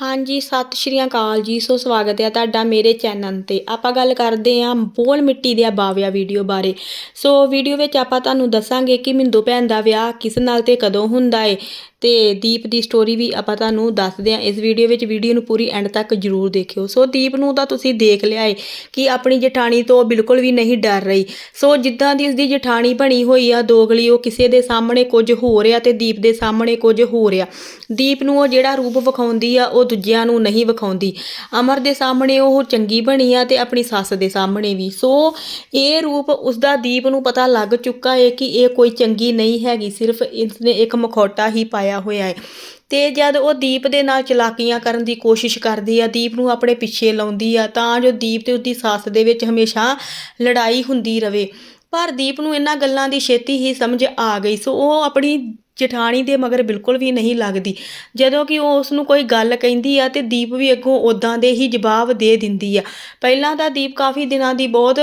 ਹਾਂਜੀ, ਸਤਿ ਸ਼੍ਰੀ ਅਕਾਲ ਜੀ, ਸੋ ਸਵਾਗਤ ਹੈ ਤੁਹਾਡਾ ਮੇਰੇ ਚੈਨਲ ਤੇ। ਆਪਾਂ ਗੱਲ ਕਰਦੇ ਆਂ ਬੋਲ ਮਿੱਟੀ ਦੇ ਬਾਵਿਆ ਵੀਡੀਓ ਬਾਰੇ। ਸੋ ਵੀਡੀਓ ਵਿੱਚ ਆਪਾਂ ਤੁਹਾਨੂੰ ਦੱਸਾਂਗੇ ਕਿ ਮਿੰਦੂ ਭੈਣ ਦਾ ਵਿਆਹ ਕਿਸ ਨਾਲ ਤੇ ਕਦੋਂ ਹੁੰਦਾ ਏ। ਤੇ ਦੀਪ ਦੀ ਸਟੋਰੀ ਵੀ ਆਪਾਂ ਤੁਹਾਨੂੰ ਦੱਸਦੇ ਆਂ ਇਸ ਵੀਡੀਓ ਵਿੱਚ ਵੀਡੀਓ ਨੂੰ ਪੂਰੀ ਐਂਡ ਤੱਕ ਜਰੂਰ ਦੇਖਿਓ। ਸੋ ਦੀਪ ਨੂੰ ਤਾਂ ਤੁਸੀਂ ਦੇਖ ਲਿਆ ਏ ਕਿ ਆਪਣੀ ਜਠਾਣੀ ਤੋਂ ਬਿਲਕੁਲ ਵੀ ਨਹੀਂ ਡਰ ਰਹੀ। ਸੋ ਜਿੱਦਾਂ ਦੀ ਉਸਦੀ ਜਠਾਣੀ ਬਣੀ ਹੋਈ ਆ ਦੋਗਲੀ ਉਹ ਕਿਸੇ ਦੇ ਸਾਹਮਣੇ ਕੁਝ ਹੋ ਰਿਹਾ ਤੇ ਦੀਪ ਦੇ ਸਾਹਮਣੇ ਕੁਝ ਹੋ ਰਿਹਾ। ਦੀਪ ਨੂੰ ਉਹ ਜਿਹੜਾ ਰੂਪ ਵਿਖਾਉਂਦੀ ਆ, ਉਹ ਦੂਜਿਆਂ ਨੂੰ ਨਹੀਂ ਵਿਖਾਉਂਦੀ। ਅਮਰ ਦੇ ਸਾਹਮਣੇ ਉਹ ਚੰਗੀ ਬਣੀ ਆ ਤੇ ਆਪਣੀ ਸੱਸ ਦੇ ਸਾਹਮਣੇ ਵੀ। ਸੋ ਇਹ ਰੂਪ ਉਸਦਾ ਦੀਪ ਨੂੰ ਪਤਾ ਲੱਗ ਚੁੱਕਾ ਹੈ ਕਿ ਇਹ ਕੋਈ ਚੰਗੀ ਨਹੀਂ ਹੈਗੀ, ਸਿਰਫ ਇਸਨੇ ਇੱਕ ਮਖੌਟਾ ਹੀ ਪਾਇਆ ਹੋਇਆ ਹੈ। ਤੇ ਜਦ ਉਹ ਦੀਪ ਦੇ ਨਾਲ ਚਲਾਕੀਆਂ ਕਰਨ ਦੀ ਕੋਸ਼ਿਸ਼ ਕਰਦੀ ਆ, ਦੀਪ ਨੂੰ ਆਪਣੇ ਪਿੱਛੇ ਲਾਉਂਦੀ ਆ, ਤਾਂ ਜੋ ਦੀਪ ਤੇ ਉਸਦੀ ਸੱਸ ਦੇ ਵਿੱਚ ਹਮੇਸ਼ਾ ਲੜਾਈ ਹੁੰਦੀ ਰਵੇ। ਪਰ ਦੀਪ ਨੂੰ ਇਹਨਾਂ ਗੱਲਾਂ ਦੀ ਛੇਤੀ ਹੀ ਸਮਝ ਆ ਗਈ। ਸੋ ਉਹ ਆਪਣੀ ਜਠਾਣੀ ਦੇ ਮਗਰ ਬਿਲਕੁਲ ਵੀ ਨਹੀਂ ਲੱਗਦੀ। ਜਦੋਂ ਕਿ ਉਹ ਉਸ ਨੂੰ ਕੋਈ ਗੱਲ ਕਹਿੰਦੀ ਆ ਤੇ ਦੀਪ ਵੀ ਅੱਗੋਂ ਉਦਾਂ ਦੇ ਹੀ ਜਵਾਬ ਦੇ ਦਿੰਦੀ ਆ। ਪਹਿਲਾਂ ਤਾਂ ਦੀਪ ਕਾਫੀ ਦਿਨਾਂ ਦੀ ਬਹੁਤ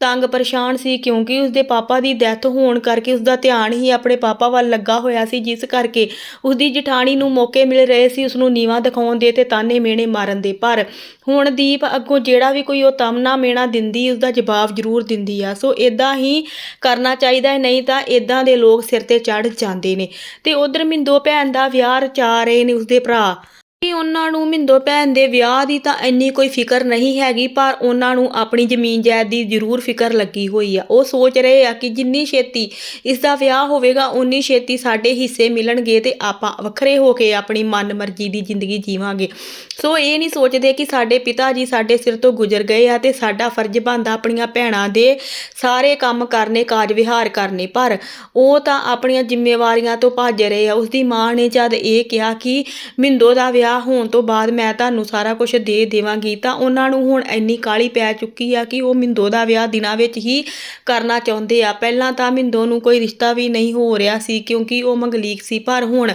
ਤੰਗ ਪਰੇਸ਼ਾਨ ਸੀ ਕਿਉਂਕਿ ਉਸਦੇ ਪਾਪਾ ਦੀ ਡੈਥ ਹੋਣ ਕਰਕੇ ਉਸਦਾ ਧਿਆਨ ਹੀ ਆਪਣੇ ਪਾਪਾ ਵੱਲ ਲੱਗਾ ਹੋਇਆ ਸੀ, ਜਿਸ ਕਰਕੇ ਉਸਦੀ ਜਠਾਣੀ ਨੂੰ ਮੌਕੇ ਮਿਲ ਰਹੇ ਸੀ ਉਸ ਨੂੰ ਨੀਵਾ ਦਿਖਾਉਣ ਦੇ ਤੇ ਤਾਨੇ ਮੇਣੇ ਮਾਰਨ ਦੇ। ਪਰ ਹੁਣ ਦੀਪ ਅੱਗੋਂ ਜਿਹੜਾ ਵੀ ਕੋਈ ਉਹ ਤਮਨਾ ਮੇਣਾ ਦਿੰਦੀ, ਉਸਦਾ ਜਵਾਬ ਜ਼ਰੂਰ ਦਿੰਦੀ ਆ। ਸੋ ਇਦਾਂ ਹੀ ਕਰਨਾ ਚਾਹੀਦਾ ਹੈ, ਨਹੀਂ ਤਾਂ ਇਦਾਂ ਦੇ ਲੋਕ ਸਿਰ ਤੇ ਚੜ ਜਾਂਦੇ ਨੇ। ਤੇ ਉਧਰ ਮਿੰਦੋ ਭੈਣ ਦਾ ਵਿਆਹ ਰਚਾ ਰਹੇ ਨੇ ਉਸਦੇ ਭਰਾ। ਕਿ ਉਹਨਾਂ ਨੂੰ ਮਿੰਦੋ ਭੈਣ ਦੇ ਵਿਆਹ ਦੀ ਤਾਂ ਇੰਨੀ ਕੋਈ ਫਿਕਰ ਨਹੀਂ ਹੈਗੀ, ਪਰ ਉਹਨਾਂ ਨੂੰ ਆਪਣੀ ਜ਼ਮੀਨ ਜਾਇਦਾਦ ਦੀ ਜ਼ਰੂਰ ਫਿਕਰ ਲੱਗੀ ਹੋਈ ਆ। ਉਹ ਸੋਚ ਰਹੇ ਆ ਕਿ ਜਿੰਨੀ ਛੇਤੀ ਇਸ ਦਾ ਵਿਆਹ ਹੋਵੇਗਾ ਉਨੀ ਛੇਤੀ ਸਾਡੇ ਹਿੱਸੇ ਮਿਲਣਗੇ ਤੇ ਆਪਾਂ ਵੱਖਰੇ ਹੋ ਕੇ ਆਪਣੀ ਮਨਮਰਜ਼ੀ ਦੀ ਜ਼ਿੰਦਗੀ ਜੀਵਾਂਗੇ। ਸੋ ਇਹ ਨਹੀਂ ਸੋਚਦੇ ਕਿ ਸਾਡੇ ਪਿਤਾ ਜੀ ਸਾਡੇ ਸਿਰ ਤੋਂ ਗੁਜ਼ਰ ਗਏ ਆ ਤੇ ਸਾਡਾ ਫਰਜ਼ ਬਣਦਾ ਆਪਣੀਆਂ ਭੈਣਾਂ ਦੇ ਸਾਰੇ ਕੰਮ ਕਰਨੇ ਕਾਜ ਵਿਹਾਰ ਕਰਨੇ। ਪਰ ਉਹ ਤਾਂ ਆਪਣੀਆਂ ਜ਼ਿੰਮੇਵਾਰੀਆਂ ਤੋਂ ਭੱਜ ਰਹੇ ਆ। ਉਸਦੀ ਮਾਂ ਨੇ ਜਦ ਇਹ ਕਿਹਾ ਕਿ ਮਿੰਦੋ ਦਾ ਵਿਆਹ ਹੋਣ ਤੋਂ ਬਾਅਦ ਮੈਂ ਤੁਹਾਨੂੰ ਸਾਰਾ ਕੁਝ ਦੇ ਦੇਵਾਂਗੀ, ਤਾਂ ਉਹਨਾਂ ਨੂੰ ਹੁਣ ਇੰਨੀ ਕਾਲੀ ਪੈ ਚੁੱਕੀ ਆ ਕਿ ਉਹ ਮਿੰਦੋ ਦਾ ਵਿਆਹ ਦਿਨਾਂ ਵਿੱਚ ਹੀ ਕਰਨਾ ਚਾਹੁੰਦੇ ਆ। ਪਹਿਲਾਂ ਤਾਂ ਮਿੰਦੋ ਨੂੰ ਕੋਈ ਰਿਸ਼ਤਾ ਵੀ ਨਹੀਂ ਹੋ ਰਿਹਾ ਸੀ, ਕਿਉਂਕਿ ਉਹ ਮੰਗਲੀਕ ਸੀ, ਪਰ ਹੁਣ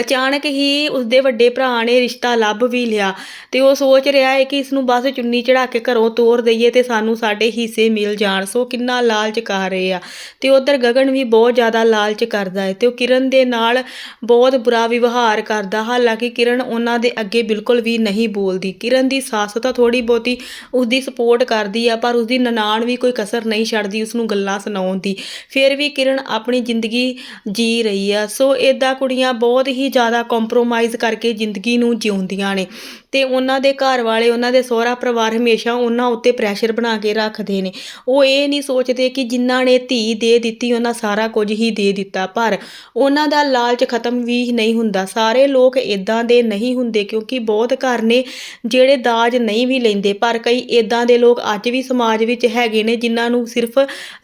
ਅਚਾਨਕ ਹੀ ਉਸਦੇ ਵੱਡੇ ਭਰਾ ਨੇ ਰਿਸ਼ਤਾ ਲੱਭ ਵੀ ਲਿਆ ਤੇ ਉਹ ਸੋਚ ਰਿਹਾ ਹੈ ਕਿ ਇਸ ਨੂੰ ਬਸ ਚੁੰਨੀ ਚੜਾ ਕੇ ਘਰੋਂ ਤੋਰ ਦਈਏ ਤੇ ਸਾਨੂੰ ਸਾਡੇ ਹਿੱਸੇ ਮਿਲ ਜਾਣ। ਸੋ ਕਿੰਨਾ ਲਾਲਚ ਕਰ ਰਹੇ ਆ ਤੇ ਉਧਰ ਗਗਨ ਵੀ ਬਹੁਤ ਜ਼ਿਆਦਾ ਲਾਲਚ ਕਰਦਾ ਹੈ ਤੇ ਉਹ ਕਿਰਨ ਦੇ ਨਾਲ ਬਹੁਤ ਬੁਰਾ ਵਿਵਹਾਰ ਕਰਦਾ, ਹਾਲਾਂਕਿ ਕਿਰਨ ਉਹਨਾਂ ਦੇ ਅੱਗੇ ਬਿਲਕੁਲ ਵੀ ਨਹੀਂ ਬੋਲਦੀ। ਕਿਰਨ ਦੀ ਸੱਸ ਤਾਂ ਥੋੜੀ ਬਹੁਤੀ ਉਸਦੀ ਸਪੋਰਟ ਕਰਦੀ ਆ, ਪਰ ਉਸਦੀ ਨਨਾਣ ਵੀ ਕੋਈ ਕਸਰ ਨਹੀਂ ਛੱਡਦੀ ਉਸ ਨੂੰ ਗੱਲਾਂ ਸੁਣਾਉਣ ਦੀ। ਫਿਰ ਵੀ ਕਿਰਨ ਆਪਣੀ ਜ਼ਿੰਦਗੀ ਜੀ ਰਹੀ ਆ। ਸੋ ਇਦਾਂ ਕੁੜੀਆਂ ਬਹੁਤ ਹੀ ਜ਼ਿਆਦਾ ਕੰਪਰੋਮਾਈਜ਼ ਕਰਕੇ ਜ਼ਿੰਦਗੀ ਨੂੰ ਜਿਉਂਦੀਆਂ ਨੇ। ਤੇ ਉਹਨਾਂ ਦੇ ਘਰ ਵਾਲੇ, ਉਹਨਾਂ ਦੇ ਸਹੁਰਾ ਪਰਿਵਾਰ ਹਮੇਸ਼ਾ ਉਹਨਾਂ ਉੱਤੇ ਪ੍ਰੈਸ਼ਰ ਬਣਾ ਕੇ ਰੱਖਦੇ ਨੇ। ਉਹ ਇਹ ਨਹੀਂ ਸੋਚਦੇ ਕਿ ਜਿਨ੍ਹਾਂ ਨੇ ਧੀ ਦੇ ਦਿੱਤੀ, ਉਹਨਾਂ ਸਾਰਾ ਕੁਝ ਹੀ ਦੇ ਦਿੱਤਾ। ਪਰ ਉਹਨਾਂ ਦਾ ਲਾਲਚ ਖਤਮ ਵੀ ਨਹੀਂ ਹੁੰਦਾ। ਸਾਰੇ ਲੋਕ ਇਦਾਂ ਦੇ ਨਹੀਂ ਹੁੰਦੇ ਕਿਉਂਕਿ ਬਹੁਤ ਘਰ ਨੇ ਜਿਹੜੇ ਦਾਜ ਨਹੀਂ ਵੀ ਲੈਂਦੇ। ਪਰ ਕਈ ਇਦਾਂ ਦੇ ਲੋਕ ਅੱਜ ਵੀ ਸਮਾਜ ਵਿੱਚ ਹੈਗੇ ਨੇ ਜਿਨ੍ਹਾਂ ਨੂੰ ਸਿਰਫ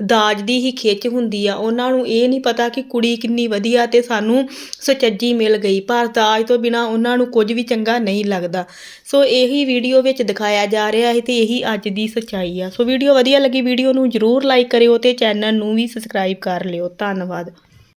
ਦਾਜ ਦੀ ਹੀ ਖਿੱਚ ਹੁੰਦੀ ਆ। ਉਹਨਾਂ ਨੂੰ ਇਹ ਨਹੀਂ ਪਤਾ ਕਿ ਕੁੜੀ ਕਿੰਨੀ ਵਧੀਆ ਤੇ ਸਾਨੂੰ ਸੁਚੱਜੀ ਮਿਲ ਗਈ। ਪਰ ਦਾਜ ਤੋਂ ਬਿਨਾ ਉਹਨਾਂ ਨੂੰ ਕੁਝ ਵੀ ਚੰਗਾ ਨਹੀਂ ਲੱਗਦਾ। ਸੋ ਇਹੀ ਵੀਡੀਓ ਵਿੱਚ ਦਿਖਾਇਆ ਜਾ ਰਿਹਾ ਹੈ ਤੇ ਇਹੀ ਅੱਜ ਦੀ ਸੱਚਾਈ ਆ। ਸੋ ਵੀਡੀਓ ਵਧੀਆ ਲੱਗੀ ਵੀਡੀਓ ਨੂੰ ਜਰੂਰ ਲਾਈਕ ਕਰਿਓ ਤੇ ਚੈਨਲ ਨੂੰ ਵੀ ਸਬਸਕ੍ਰਾਈਬ ਕਰ ਲਿਓ। ਧੰਨਵਾਦ।